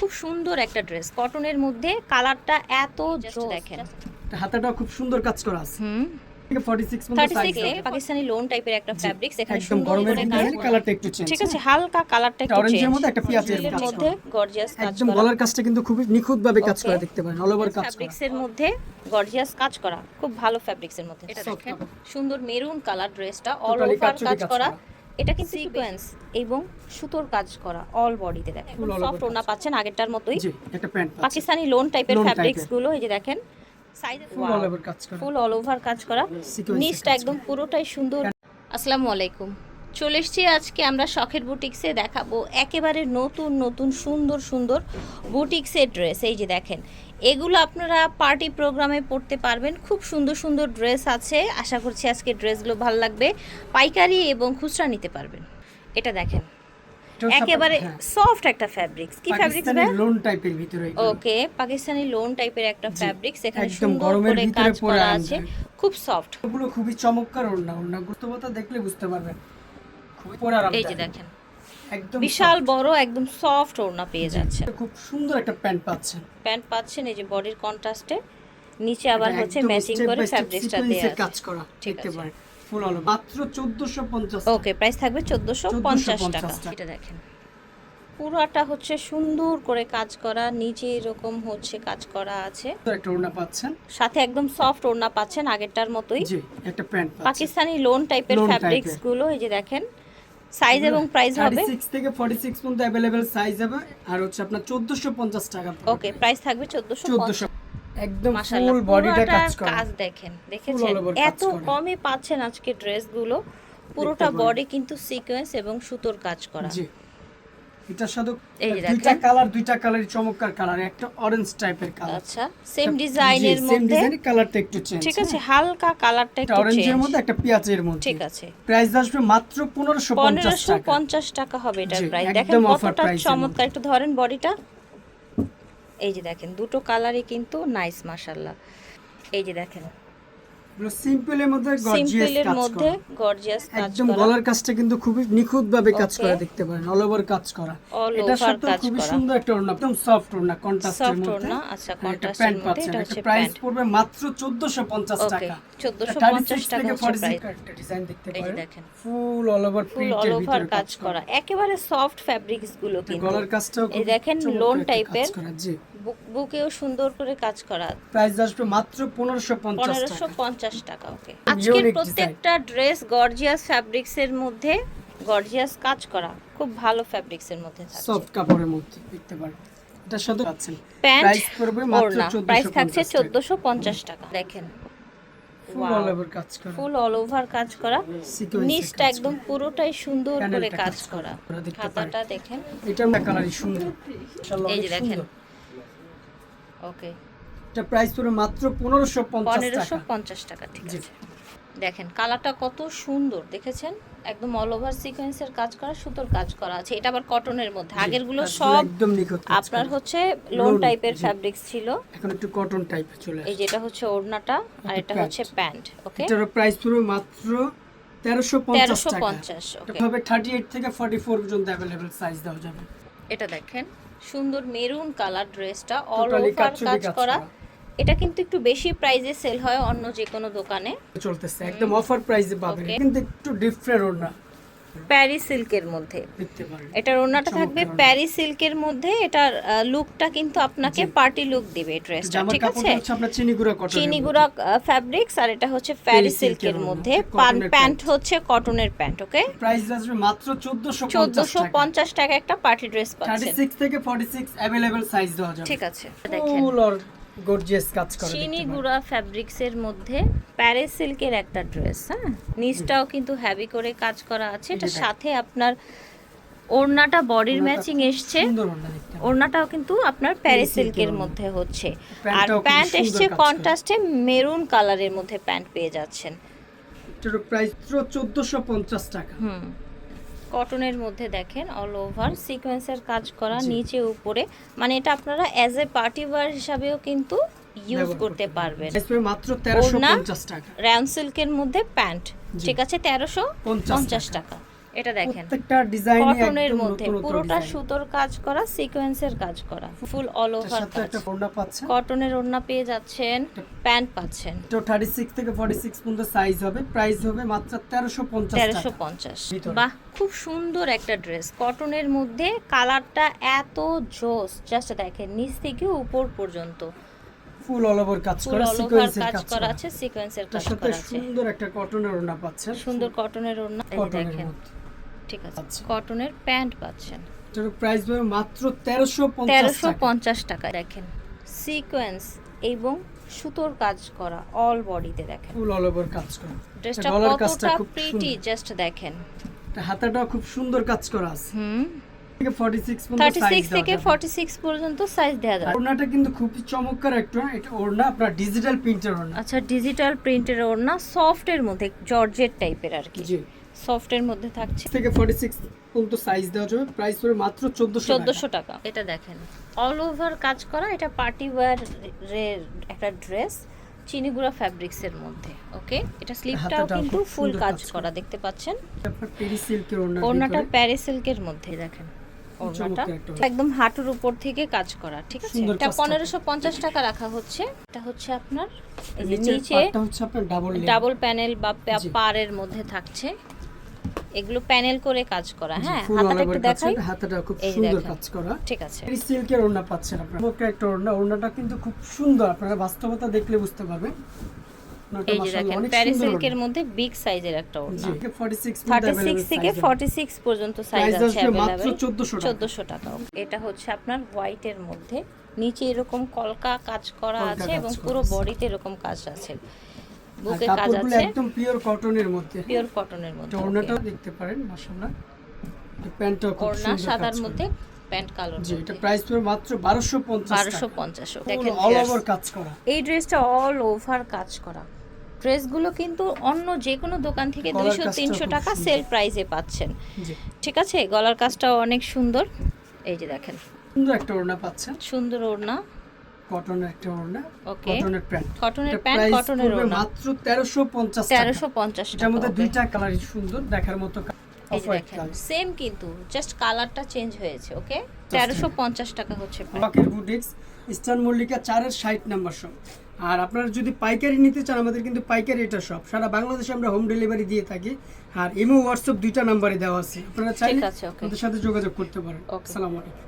খুব সুন্দর একটা ড্রেস কটনের মধ্যে কালারটা এত জোস। দেখেন। হাতাটা খুব সুন্দর কাজ করা আছে। হুম। থেকে 46 পর্যন্ত thirty size six Pakistani lawn টাইপের একটা ফ্যাব্রিক্স এখানে সুন্দর করে ভিতরে কাজ করা। কালারটা একটু চেঞ্জ ঠিক আছে হালকা কালারটা একটু অরেঞ্জের মধ্যে একটা পেঁয়াজের কাজ মধ্যে গর্জিয়াস কাজ একদম করা। গলার কাজটা কিন্তু খুব নিখুঁত কাজ করা দেখতে পারেন অল ওভার কাজ করা। ফ্যাব্রিক্স এর মধ্যে গর্জিয়াস কাজ করা। খুব ভালো ফ্যাব্রিক্স এর মধ্যে। এটা দেখেন। সুন্দর মেরুন কালার ড্রেসটা অল ওভার কাজ করা। এটা কিন্তু সিকোয়েন্স এবং সুতোর কাজ করা অল বডিতে দেখেন। সফট ওনা পাচ্ছেন আগেরটার মতোই। জি একটা প্যান্ট পাকিস্তানি লোন টাইপের ফ্যাব্রিক্সগুলো এই যে দেখেন। সাইজ ফুল অল ওভার কাজ করা। ফুল অল ওভার কাজ করা। নিচটা একদম পুরোটাই সুন্দর। আসসালামু আলাইকুম। চলে এসছি আজকে আমরা শখের বুটিক্সে দেখাবো একেবারে নতুন নতুন সুন্দর সুন্দর বুটিক্সের ড্রেস এই যে দেখেন এগুলো আপনারা পার্টি প্রোগ্রামে পড়তে পারবেন। খুব সুন্দর সুন্দর ড্রেস আছে। আশা করছি আজকে ড্রেসগুলো ভালো লাগবে। পাইকারি এবং খুচরা নিতে পারবেন। এটা দেখেন। একেবারে হ্যাঁ, সফট একটা ফ্যাব্রিক্স কি ফ্যাব্রিক্স পাকিস্তানি লোন টাইপের ভিতরে। ওকে পাকিস্তানি লোন টাইপের একটা ফ্যাব্রিক্স এখানে সুন্দর করে কাজ করা আছে। খুব সফট এগুলো খুবই চমৎকার ওড়না। ওড়না গুরুত্বতা দেখলে বুঝতে পারবেন। খুবই পরে এই যে দেখেন। একদম বিশাল বড় একদম সফট ওড়না পেয়ে যাচ্ছে। খুব সুন্দর একটা প্যান্ট পাচ্ছেন। প্যান্ট পাচ্ছেন এই যে বডির কন্ট্রাস্টে নিচে আবার হচ্ছে ম্যাচিং করে sequence দেয়া। এর কাজ করা ঠিক আছে। ফুল হলো মাত্র 1450 ওকে প্রাইস থাকবে চোদ্দোশো পঞ্চাশ 1450 টাকা। এটা দেখেন। পুরোটা হচ্ছে সুন্দর করে কাজ করা নিচে এরকম হচ্ছে কাজ করা আছে। একটা ওড়না পাচ্ছেন। সাথে একদম সফট ওড়না পাচ্ছেন আগেরটার মতোই। জি একটা প্যান্ট পাচ্ছেন। পাকিস্তানি লোন টাইপের ফ্যাব্রিক্সগুলো এই যে দেখেন সাইজ এবং প্রাইস হবে 36 থেকে 46 পর্যন্ত अवेलेबल সাইজ হবে আর হচ্ছে আপনার 1450 টাকা ওকে প্রাইস থাকবে চোদ্দোশো 1400 একদম মাশাআল্লাহ ফুল বডিটা পুরোটার কাজ করা কাজ দেখেন দেখেছেন all over কাজ এত করা। কমে পাচ্ছেন আজকে ড্রেসগুলো পুরোটা পারেন। বডি কিন্তু সিকোয়েন্স এবং সুতোর কাজ করা জি এটার সাথে দুইটা কালার দুইটা কালারই চমৎকার কালার একটা অরেঞ্জ টাইপের কালার। আচ্ছা সেম ডিজাইনের সেম ডিজাইনের কালারটা একটু চেঞ্জ ঠিক আছে হালকা কালারটা একটা একটু অরেঞ্জের মধ্যে একটা পেঁয়াজের মধ্যে। ঠিক আছে। প্রাইস আসবে মাত্র 1550 টাকা। পঞ্চাশ টাকা হবে এটার প্রাইস দেখেন কতটা চমৎকার একটু ধরেন বডিটা এই যে দেখেন দুটো কালারই কিন্তু নাইস মাশাল্লাহ এই যে দেখেন সিম্পলের মধ্যে গর্জিয়াস সিম্পলের কাজ মধ্যে গর্জিয়াস কাজ একদম গলার কাজটা কিন্তু খুবই নিখুঁত ভাবে কাজ. করা দেখতে পারেন অল ওভার কাজ করা। কাজ খুবই করা। সুন্দর একটা ওড়না একদম সফট ওড়না কন্ট্রাস্টের মধ্যে। আচ্ছা, এর প্যান্ট মধ্যে, এটা হচ্ছে প্রাইস পড়বে মাত্র 1450 টাকা। 1450 টাকা হচ্ছে price। ডিজাইন দেখতে পারেন। দেখেন। ফুল অল ওভার প্রিন্টের ওভার ভিতরে কাজ করা। একেবারে সফট ফ্যাব্রিক্সগুলো কিন্তু। গলার কাজটাও এই দেখেন লোন টাইপের বুক- বুকেও সুন্দর করে কাজ করা। প্রাইস আসবে মাত্র 1550 পনেরোশো টাকা। পঞ্চাশ টাকা ওকে আজকের প্রত্যেকটা ড্রেস গর্জিয়াস ফ্যাব্রিক্স এর মধ্যে গর্জিয়াস কাজ করা খুব ভালো ফ্যাব্রিক্স এর মধ্যে সফট কাপড়ের মধ্যে দেখতে পারেন। এটার সাথে পাচ্ছেন প্যান্ট প্রাইস থাকছে 1450 টাকা দেখেন। ফুল অল ওভার কাজ করা। নিচটা একদম পুরোটাই সুন্দর করে কাজ করা। খাতাটা দেখেন। এটার না কালারই সুন্দর। এই যে দেখেন। ওকে এটা প্রাইস পড়বে মাত্র 1550 পনেরোশো টাকা পঞ্চাশ টাকা ঠিক জি। আছে দেখেন কালারটা কত সুন্দর দেখেছেন একদম অল ওভার সিকোয়েন্সের কাজ করা সুতোর কাজ করা আছে এটা আবার কটনের মধ্যে আগের গুলো কাজগুলো সব একদম নিখুঁত কাজ আপনার করা। হচ্ছে লোন Loan, টাইপের জি। ফ্যাব্রিক্স ছিল এখন একটু কটন টাইপ চলে এই আসে যেটা হচ্ছে ওড়নাটা আর এটা এটা হচ্ছে প্যান্ট ওকে এটার প্রাইস পড়বে মাত্র 1350 তেরোশো টাকা পঞ্চাশ ওকে এটা হবে 38 থেকে 44 পর্যন্ত अवेलेबल সাইজ দেওয়া যাবে এটা দেখেন সুন্দর মেরুন কালার ড্রেসটা অল Totally ওভার কাটচুপি কাজ কাজ করা করা। এটা কিন্তু একটু বেশি প্রাইজে সেল হয় অন্য যে কোনো দোকানে চলতেছে একদম অফার প্রাইসে পাবেন Okay. কিন্তু একটু ডিফারেন্ট ওড়না প্যারিস সিল্কের মধ্যে দেখতে পারেন এটার ওড়নাটা থাকবে চমৎকার ওড়না। প্যারিস সিল্কের মধ্যে এটার লুকটা কিন্তু আপনাকে পার্টি লুক দিবে এই ড্রেসটা জামার ঠিক আছে কাপড়টা হচ্ছে আপনার চিনিগুড়া কটন চিনিগুড়া ফ্যাব্রিক্স আর এটা হচ্ছে প্যারিস silk-এর সিল্কের মধ্যে মধ্যে, cotton-এর প্যান্ট pant। হচ্ছে কটনের প্যান্ট ওকে প্রাইস আসবে মাত্র 1450 চোদ্দশো টাকা পঞ্চাশ টাকা একটা পার্টি ড্রেস পাচ্ছেন 36 থেকে 46 अवेलेबल সাইজ দেওয়া যাবে ঠিক আছে দেখেন ফুল আর গর্জিয়াস কাজ করা দেখতে পারেন। চিনিগুড়া ফ্যাব্রিক্স এর মধ্যে প্যারিস সিল্কের একটা ড্রেস হ্যাঁ? নিচটাও কিন্তু হ্যাভি করে কাজ করা আছে। এটা সাথে আপনার ওড়নাটা বডির ম্যাচিং এসছে। ওড়নাটাও কিন্তু আপনার প্যারিস সিল্কের মধ্যে হচ্ছে। আর প্যান্ট এসছে কন্ট্রাস্টে মেরুন কালারের মধ্যে প্যান্ট পেয়ে যাচ্ছেন। প্রাইস 1450 টাকা। হুম। কটনের মধ্যে দেখেন অল ওভার সিকোয়েন্সের কাজ করা নিচে উপরে। মানে এটা আপনারা অ্যাজ এ পার্টি ওয়্যার হিসাবেও কিন্তু ইউজ করতে পারবেন। মাত্র 1350 টাকা। র্যান সিল্কের মধ্যে প্যান্ট। ঠিক আছে তেরোশো পঞ্চাশ টাকা। এটা দেখেন। প্রত্যেকটা ডিজাইন কটনের মধ্যে পুরোটা সুতোর কাজ করা সিকোয়েন্সের কাজ করা ফুল অল ওভার কাজ। কটনের ওড়না পেয়ে যাচ্ছেন প্যান্ট পাচ্ছেন। এটা 36 থেকে 46 পর্যন্ত সাইজ হবে প্রাইস হবে মাত্র 1350 তেরোশো টাকা। পঞ্চাশ। ভিতরে। বাহ খুব সুন্দর একটা ড্রেস কটনের মধ্যে কালারটা এত জোস জাস্ট দেখেন নিচ থেকে উপর পর্যন্ত। ফুল অল ওভার কাজ করা সিকোয়েন্সের কাজ করা আছে সিকোয়েন্সের কাজ করা আছে। সুন্দর একটা কটনের ওড়না পাচ্ছেন সুন্দর কটনের ওড়না দেখেন। ঠিক আছে আচ্ছা। কটনের প্যান্ট পাচ্ছেন। প্রাইস মাত্র 1350 তেরোশো পঞ্চাশ টাকা দেখেন। সিকোয়েন্স এবং সুতোর কাজ করা অল বডিতে দেখেন। ফুল অল ওভার কাজ করা। ড্রেসটা কতটা প্রিটি জাস্ট দেখেন। এটা হাতাটাও খুব সুন্দর কাজ করা আছে। হুম। থেকে 46 পর্যন্ত সাইজ সিক্স থেকে ফর্টি সিক্স পর্যন্ত সাইজ দেওয়া যাবে। ওড়নাটা কিন্তু খুব চমৎকার একটা এটা ওড়না আপনার ডিজিটাল প্রিন্টের ওড়না। আচ্ছা ডিজিটাল প্রিন্টের ওড়না সফটের মধ্যে জর্জেট টাইপের আর কি। জি। সফটের মধ্যে থাকছে। থেকে 46 পর্যন্ত সাইজ দেওয়া যাবে। প্রাইস হবে মাত্র 1400 টাকা। এটা দেখেন। অল ওভার কাজ করা এটা পার্টি ওয়্যার একটা ড্রেস চিনিগুড়া ফ্যাব্রিক্সের মধ্যে ওকে এটা স্লিপটাও কিন্তু ফুল কাজ করা। দেখতে পাচ্ছেন? ওড়নাটা প্যারিস সিল্কের মধ্যে দেখেন। ওড়নাটা। একদম হাঁটুর উপর থেকে কাজ করা ঠিক আছে? এটা পনেরোশো পঞ্চাশ টাকা রাখা হচ্ছে। এটা হচ্ছে আপনার নিচে ডাবল প্যানেল বা পা- জি। পাড়ের মধ্যে থাকছে। এগুলো প্যানেল করে কাজ করা হ্যাঁ? হাতাটা একটু দেখাই। হাতাটা খুব সুন্দর কাজ করা। ঠিক আছে। পেরি সিল্কের ওড়না পাচ্ছেন আপনারা। চমৎকার একটা ওড়না ওড়নাটা কিন্তু খুব সুন্দর। আপনারা বাস্তবতা দেখলে বুঝতে পারবেন। এই যে দেখেন প্যারিস সিল্কের মধ্যে বিগ সাইজের একটা ওড়না। জি 46 থার্টি সিক্স থেকে ফর্টি সিক্স পর্যন্ত সাইজ আছে মাত্র 1400 টাকা। চোদ্দোশো টাকা এটা হচ্ছে আপনার হোয়াইটের মধ্যে। নিচে এরকম কলকা কাজ করা আছে এবং পুরো বডিতে এরকম কাজ আছে। বুকে কাজ আছে। একদম পিওর কটনের মধ্যে। পিওর কটনের মধ্যে ওড়নাটাও দেখতে পারেন মাশাআল্লাহ। ওড়না সুন্দর সাদার মধ্যে প্যান্ট কালোর জি এটা প্রাইস পড়বে মাত্র 1250 বারোশো টাকা। পঞ্চাশ ফুল দেখেন অল ওভার কাজ করা। এই ড্রেসটা অল ওভার কাজ করা। ড্রেসগুলো কিন্তু অন্য যে কোনো দোকান থেকে দুইশো তিনশো টাকা। সেল প্রাইসে পাচ্ছেন। ঠিক আছে? গলার কাজটাও অনেক সুন্দর। এই যে দেখেন। সুন্দর একটা ওড়না পাচ্ছেন। সুন্দর ওড়না। কটনের একটা ওড়না কটনের প্যান্ট কটনের প্যান্ট কটনের ওড়না। মাত্র 1350 টাকা। তেরোশো পঞ্চাশ এটার মধ্যে দুইটা কালার সুন্দর দেখার মতো সেম কিন্তু জাস্ট কালারটা চেঞ্জ হয়েছে ওকে তেরোশো পঞ্চাশ টাকা হচ্ছে। বুটিক্স ইস্টার্ন মল্লিকা চারের ষাট নাম্বার শপ আর আপনারা যদি পাইকারি নিতে চান আমাদের কিন্তু পাইকারি এটা শপ সারা বাংলাদেশে আমরা হোম ডেলিভারি দিয়ে থাকি। আর ইমো হোয়াটসঅ্যাপ দুইটা নাম্বারে দেওয়া আছে। আপনারা চাইলে আমাদের সাথে যোগাযোগ করতে পারেন. আসসালামু আলাইকুম।